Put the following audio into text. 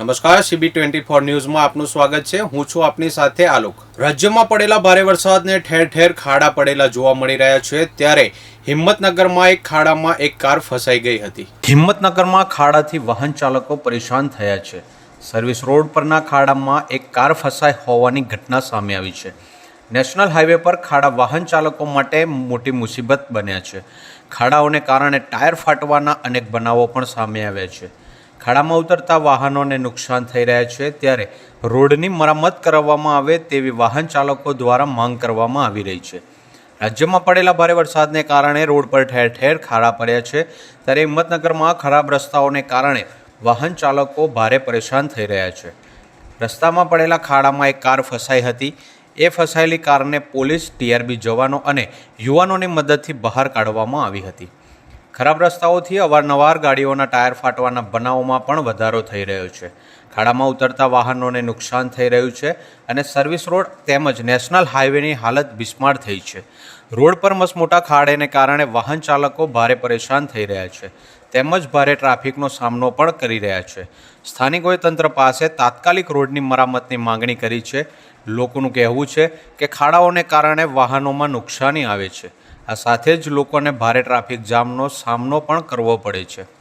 નમસ્કાર CB twenty four ન્યૂઝમાં આપનું સ્વાગત છે. હું છું આપની સાથે આલોક. રાજ્યમાં પડેલા ભારે વરસાદને ઠેર ઠેર ખાડા પડેલા જોવા મળી રહ્યા છે. ત્યારે હિંમતનગરમાં એક ખાડામાં એક કાર ફસાઈ ગઈ હતી. હિંમતનગરમાં ખાડાથી વાહન ચાલકો પરેશાન થયા છે. સર્વિસ રોડ પરના ખાડામાં એક કાર ફસાઈ હોવાની ઘટના સામે આવી છે. નેશનલ હાઈવે પર ખાડા વાહન ચાલકો માટે મોટી મુસીબત બન્યા છે. ખાડાઓને કારણે ટાયર ફાટવાના અનેક બનાવો પણ સામે આવ્યા છે. ખાડામાં ઉતરતા વાહનોને નુકસાન થઈ રહ્યા છે. ત્યારે રોડની મરામત કરવામાં આવે તેવી વાહન ચાલકો દ્વારા માંગ કરવામાં આવી રહી છે. રાજ્યમાં પડેલા ભારે વરસાદને કારણે રોડ પર ઠેર ઠેર ખાડા પડ્યા છે. ત્યારે હિંમતનગરમાં ખરાબ રસ્તાઓને કારણે વાહન ચાલકો ભારે પરેશાન થઈ રહ્યા છે. રસ્તામાં પડેલા ખાડામાં એક કાર ફસાઈ હતી. એ ફસાયેલી કારને પોલીસ, ટીઆરબી જવાનો અને યુવાનોની મદદથી બહાર કાઢવામાં આવી હતી. ખરાબ રસ્તાઓથી અવારનવાર ગાડીઓના ટાયર ફાટવાના બનાવોમાં પણ વધારો થઈ રહ્યો છે. ખાડામાં ઉતરતા વાહનોને નુકસાન થઈ રહ્યું છે અને સર્વિસ રોડ તેમજ નેશનલ હાઈવેની હાલત બિસ્માર થઈ છે. રોડ પર મસમોટા ખાડેને કારણે વાહન ચાલકો ભારે પરેશાન થઈ રહ્યા છે તેમજ ભારે ટ્રાફિકનો સામનો પણ કરી રહ્યા છે. સ્થાનિકોએ તંત્ર પાસે તાત્કાલિક રોડની મરામતની માંગણી કરી છે. લોકોનું કહેવું છે કે ખાડાઓને કારણે વાહનોમાં નુકસાની આવે છે. આ સાથે જ લોકોને ભારે ટ્રાફિક જામનો સામનો પણ કરવો પડે છે.